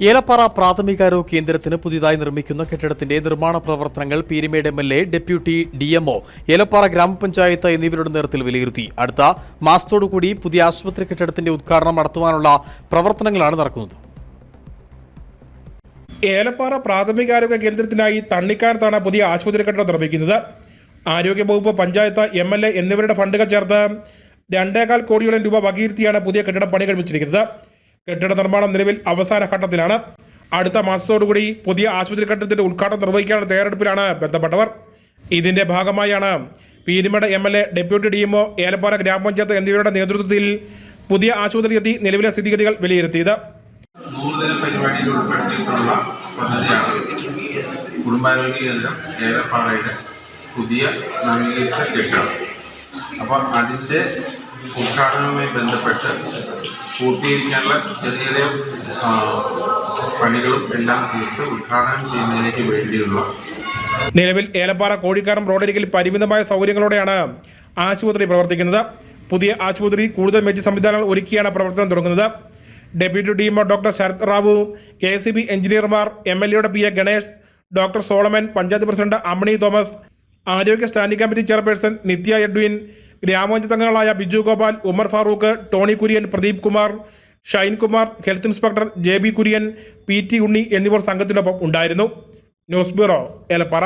ഏലപ്പാറ പ്രാഥമികാരോഗ്യ കേന്ദ്രത്തിന് പുതിയതായി നിർമ്മിക്കുന്ന കെട്ടിടത്തിന്റെ നിർമ്മാണ പ്രവർത്തനങ്ങൾ Peermade M L A deputy D MO Elappara ഗ്രാമപഞ്ചായത്ത് എന്നിവരുടെ നേതൃത്വത്തിൽ വിലയിരുത്തി. അടുത്ത മാസത്തോടുകൂടി പുതിയ ആശുപത്രി കെട്ടിടത്തിന്റെ ഉദ്ഘാടനം നടത്തുവാനുള്ള പ്രവർത്തനങ്ങളാണ് നടക്കുന്നത്. ഏലപ്പാറ പ്രാഥമികാരോഗ്യ കേന്ദ്രത്തിനായി തണ്ണിക്കാരത്താണ് പുതിയ ആശുപത്രി കെട്ടിടം നിർമ്മിക്കുന്നത്. ആരോഗ്യവകുപ്പ് പഞ്ചായത്ത് എം എൽ എ എന്നിവരുടെ ഫണ്ടുകൾ ചേർത്ത് രണ്ടേകാൽ കോടിയോളം രൂപ വകയിരുത്തിയാണ് പുതിയ കെട്ടിടം പണി കഴിപ്പിച്ചിരിക്കുന്നത്. കെട്ടിട നിർമ്മാണം നിലവിൽ അവസാന ഘട്ടത്തിലാണ്. അടുത്ത മാസത്തോടുകൂടി പുതിയ ആശുപത്രി കെട്ടിടത്തിന്റെ ഉദ്ഘാടനം നിർവഹിക്കാനുള്ള തയ്യാറെടുപ്പിലാണ് ബന്ധപ്പെട്ടവർ. ഇതിന്റെ ഭാഗമായാണ് Peermade M L A deputy DMO Elappara ഗ്രാമപഞ്ചായത്ത് എന്നിവരുടെ നേതൃത്വത്തിൽ പുതിയ ആശുപത്രി എത്തി നിലവിലെ സ്ഥിതിഗതികൾ വിലയിരുത്തിയത്. പദ്ധതിയാണ് കുടുംബാരോഗ്യ കേന്ദ്രം ഏലപ്പാറയുടെ പുതിയ നവീകരിച്ച കെട്ടിടം. അപ്പോൾ അതിന്റെ ഉദ്ഘാടനവുമായി ബന്ധപ്പെട്ട് പൂർത്തീകരിക്കാനുള്ള ചെറിയ ചെറിയ പണികളും എല്ലാം തീർത്ത് ഉദ്ഘാടനം ചെയ്യുന്നതിലേക്ക് വേണ്ടിയുള്ള നിലവിൽ ഏലപ്പാറ കോഴിക്കാരം റോഡരികിൽ പരിമിതമായ സൗകര്യങ്ങളോടെയാണ് ആശുപത്രി പ്രവർത്തിക്കുന്നത്. പുതിയ ആശുപത്രി കൂടുതൽ മെച്ചി സംവിധാനങ്ങൾ ഒരുക്കിയാണ് പ്രവർത്തനം തുടങ്ങുന്നത്. Deputy DMO doctor Sarath Rao K C B എഞ്ചിനീയർമാർ എം എൽ എയുടെ P A Ganesh doctor Solomon panchayat president Amani Thomas ആരോഗ്യ standing committee chairperson Nithya Edwin ഗ്രാമപഞ്ചായത്ത് അംഗങ്ങളായ Biju Gopal Umar Farooq Tony Kurian Pradeep Kumar Shine Kumar health inspector J B Kurian P T Unni എന്നിവർ സംഘത്തിനൊപ്പം ഉണ്ടായിരുന്നു. News bureau Elappara.